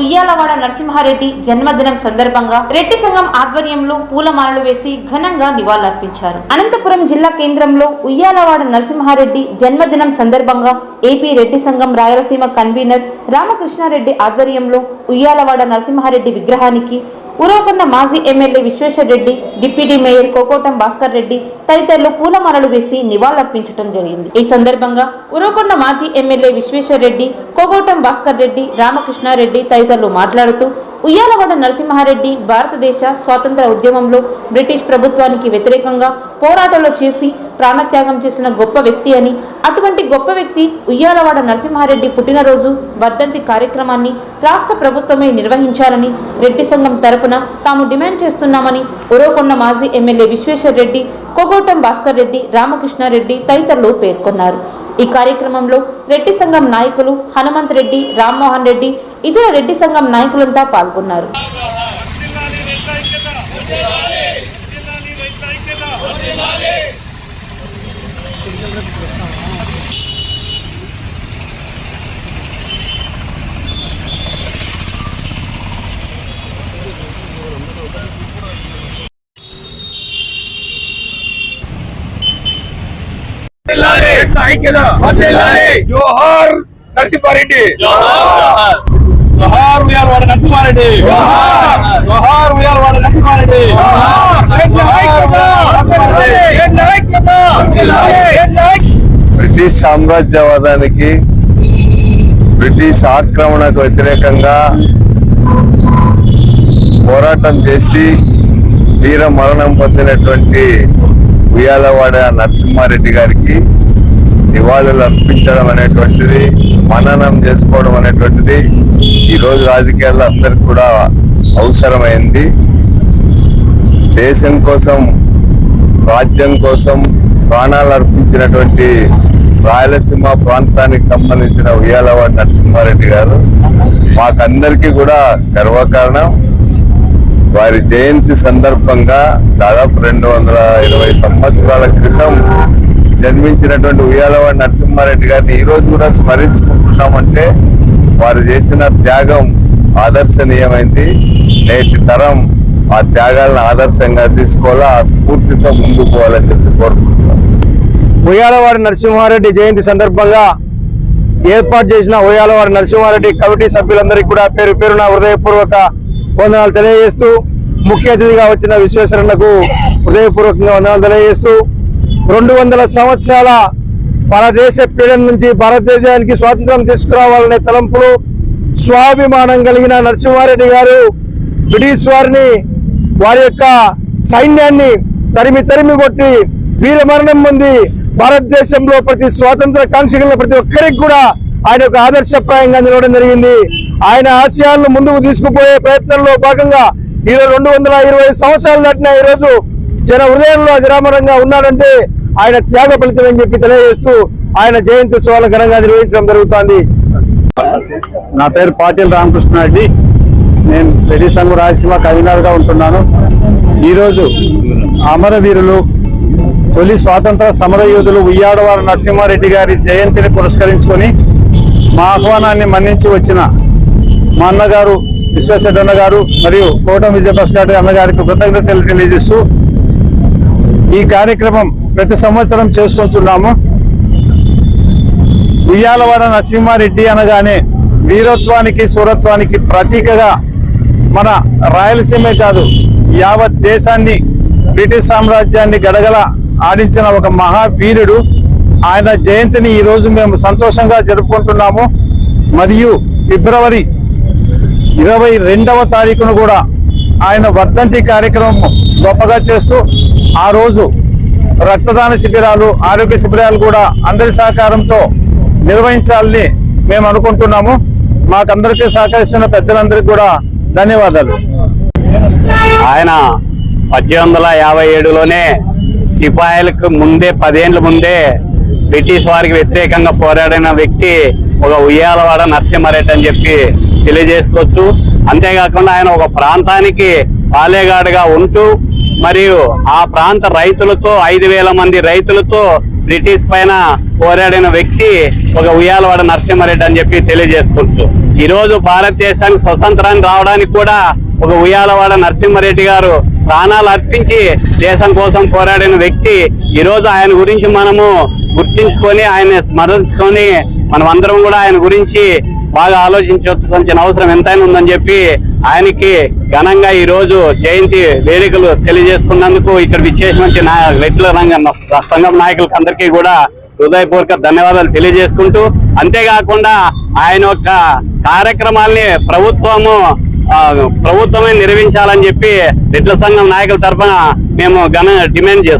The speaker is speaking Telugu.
ఉయ్యాలవాడ నరసింహారెడ్డి జన్మదినం సందర్భంగా రెడ్డి సంఘం ఆధ్వర్యంలో పూలమాలలు వేసి ఘనంగా నివాళులర్పించారు. అనంతపురం జిల్లా కేంద్రంలో ఉయ్యాలవాడ నరసింహారెడ్డి జన్మదినం సందర్భంగా ఏపీ రెడ్డి సంఘం రాయలసీమ కన్వీనర్ రామకృష్ణారెడ్డి ఆధ్వర్యంలో ఉయ్యాలవాడ నరసింహారెడ్డి విగ్రహానికి ఉరవకొండ మాజీ MLA Vishweshwar Reddy deputy mayor Kokotam Bhaskar Reddy తదితరులు పూలమాలలు వేసి నివాళులర్పించడం జరిగింది. ఈ సందర్భంగా ఉరవకొండ మాజీ ఎమ్మెల్యే విశ్వేశ్వర్ రెడ్డి కోకోటం భాస్కర్ రెడ్డి రామకృష్ణారెడ్డి తదితరులు మాట్లాడుతూ ఉయ్యాలవాడ నరసింహారెడ్డి భారతదేశ స్వాతంత్ర ఉద్యమంలో బ్రిటిష్ ప్రభుత్వానికి వ్యతిరేకంగా పోరాటంలో చేసి ప్రాణత్యాగం చేసిన గొప్ప వ్యక్తి అని. అటువంటి గొప్ప వ్యక్తి ఉయ్యాలవాడ నరసింహారెడ్డి పుట్టినరోజు వర్ధంతి కార్యక్రమాన్ని రాష్ట్ర ప్రభుత్వమే నిర్వహించాలని రెడ్డి సంఘం తరపున తాము డిమాండ్ చేస్తున్నామని ఉరవకొండ మాజీ ఎమ్మెల్యే విశ్వేశ్వర్ రెడ్డి కొగోటం భాస్కర్ రెడ్డి రామకృష్ణారెడ్డి తదితరులు పేర్కొన్నారు. ఈ కార్యక్రమంలో రెడ్డి సంఘం నాయకులు హనుమంత్ రెడ్డి రామ్మోహన్ రెడ్డి ఇతర రెడ్డి సంఘం నాయకులంతా పాల్గొన్నారు. జిల్లాని ఐక్యత ఐక్యత జోహార్ నరసింహారెడ్డి జోహార్ ఉయ్యాలవాడ నరసింహారెడ్డి జోహార్ ఉయ్యాలవాడ నరసింహారెడ్డి బ్రిటిష్ సామ్రాజ్యవాదానికి బ్రిటిష్ ఆక్రమణకు వ్యతిరేకంగా పోరాటం చేసి వీర మరణం పొందినటువంటి ఉయ్యాలవాడ నరసింహారెడ్డి గారికి నివాళులు అర్పించడం అనేటువంటిది మననం చేసుకోవడం అనేటువంటిది ఈరోజు రాజకీయాల్లో అందరికి కూడా అవసరమైంది. దేశం కోసం రాజ్యం కోసం ప్రాణాలు అర్పించినటువంటి రాయలసీమ ప్రాంతానికి సంబంధించిన ఉయ్యాలవాడ నరసింహారెడ్డి గారు. మాకందరికీ కూడా గర్వకారణం. వారి జయంతి సందర్భంగా దాదాపు రెండు వందల ఇరవై సంవత్సరాల క్రితం జన్మించినటువంటి ఉయ్యాలవాడ నరసింహారెడ్డి గారిని ఈ రోజు కూడా స్మరించుకుంటున్నామంటే వారు చేసిన త్యాగం ఆదర్శనీయమైంది. నేటి తరం ఆ త్యాగాలను ఆదర్శంగా తీసుకోవాలా ఆ స్ఫూర్తితో ముందుకు పోవాలని చెప్పి కోరుకుంటున్నాం. ఉయ్యాలవాడి నరసింహారెడ్డి జయంతి సందర్భంగా ఏర్పాటు చేసిన ఉయ్యాలవాడి నరసింహారెడ్డి కమిటీ సభ్యులందరికీ కూడా పేరు పేరున హృదయపూర్వక వందనాలు తెలియజేస్తూ ముఖ్య అతిథిగా వచ్చిన విశ్వేశ్వరన్నకు హృదయపూర్వకంగా వందనాలు తెలియజేస్తూ రెండు వందల సంవత్సరాల మన దేశ పీడన నుంచి భారతదేశానికి స్వాతంత్రం తీసుకురావాలనే తలంపులు స్వాభిమానం కలిగిన నరసింహారెడ్డి గారు బ్రిటిష్ వారిని వారి యొక్క సైన్యాన్ని తరిమి తరిమి కొట్టి వీర మరణం పొంది భారతదేశంలో ప్రతి స్వాతంత్ర కాంక్షల ప్రతి ఒక్కరికి కూడా ఆయన ఒక ఆదర్శప్రాయంగా నిలవడం జరిగింది. ఆయన ఆశయాలను ముందుకు తీసుకుపోయే ప్రయత్నంలో భాగంగా ఈరోజు రెండు వందల ఇరవై సంవత్సరాలు దాటిన ఈ రోజు జన హృదయంలో అజరామరంగా ఉన్నాడంటే ఆయన త్యాగ ఫలితం అని చెప్పి తెలియజేస్తూ ఆయన జయంతి ఉత్సవాలు ఘనంగా నిర్వహించడం జరుగుతోంది. నా పేరు పాటిల్ రామకృష్ణారెడ్డి. నేను రెడ్డి సంఘం రాయలసీమ కన్వీనర్ ఉంటున్నాను. ఈరోజు అమరవీరులు తొలి స్వాతంత్ర సమరయోధులు ఉయ్యాడవారి నరసింహారెడ్డి గారి జయంతిని పురస్కరించుకొని మా ఆహ్వానాన్ని మన్నించి వచ్చిన మా అన్నగారు విశ్వేశ్వర అన్న గారు మరియు కోటం విజయభాస్కర్ అన్నగారికి కృతజ్ఞతలు తెలియజేస్తూ ఈ కార్యక్రమం ప్రతి సంవత్సరం చేసుకుంటున్నాము ఉయ్యాలవాడ నరసింహారెడ్డి అనగానే వీరత్వానికి సూరత్వానికి ప్రతీకగా మన రాయలసీమే కాదు యావత్ దేశాన్ని బ్రిటిష్ సామ్రాజ్యాన్ని గడగల ఆడించిన ఒక మహావీరుడు. ఆయన జయంతిని ఈరోజు మేము సంతోషంగా జరుపుకుంటున్నాము. మరియు ఫిబ్రవరి ఇరవై రెండవ తారీఖున కూడా ఆయన వర్ధంతి కార్యక్రమం గొప్పగా చేస్తూ ఆ రోజు రక్తదాన శిబిరాలు ఆరోగ్య శిబిరాలు కూడా అందరి సహకారంతో నిర్వహించాలని మేము అనుకుంటున్నాము. మాకందరికీ సహకరిస్తున్న పెద్దలందరికీ కూడా ధన్యవాదాలు. ఆయన పద్దెనిమిది వందల యాభై ఏడులోనే సిపాయిలకు ముందే పదేండ్ల ముందే బ్రిటిష్ వారికి వ్యతిరేకంగా పోరాడిన వ్యక్తి ఒక ఉయ్యాలవాడ నరసింహారెడ్డి అని చెప్పి తెలియజేసుకోవచ్చు. అంతేకాకుండా ఆయన ఒక ప్రాంతానికి పాలేగాడుగా ఉంటూ మరియు ఆ ప్రాంత రైతులతో ఐదు వేల మంది రైతులతో బ్రిటిష్ పైన పోరాడిన వ్యక్తి ఒక ఉయ్యాలవాడ నరసింహారెడ్డి అని చెప్పి తెలియజేసుకోవచ్చు ఈరోజు భారతదేశానికి స్వతంత్రాన్ని రావడానికి కూడా ఒక ఉయ్యాలవాడ నరసింహారెడ్డి గారు ప్రాణాలు అర్పించి దేశం కోసం పోరాడిన వ్యక్తి ఈ రోజు ఆయన గురించి మనము గుర్తించుకొని ఆయన స్మరించుకొని మనం అందరం కూడా ఆయన గురించి బాగా ఆలోచించాల్సిన అవసరం ఎంతైనా ఉందని చెప్పి ఆయనకి ఘనంగా ఈ రోజు జయంతి వేడుకలు తెలియజేసుకున్నందుకు ఇక్కడ విచ్చేసినటువంటి నా రెడ్ల రంగ సంఘం నాయకులకు అందరికీ కూడా హృదయపూర్వక ధన్యవాదాలు తెలియజేసుకుంటూ అంతేకాకుండా ఆయన యొక్క కార్యక్రమాల్ని ప్రభుత్వము ప్రభుత్వమే నిర్వహించాలని చెప్పి రెడ్ల సంఘం నాయకుల తరఫున మేము ఘన డిమాండ్ చేస్తాం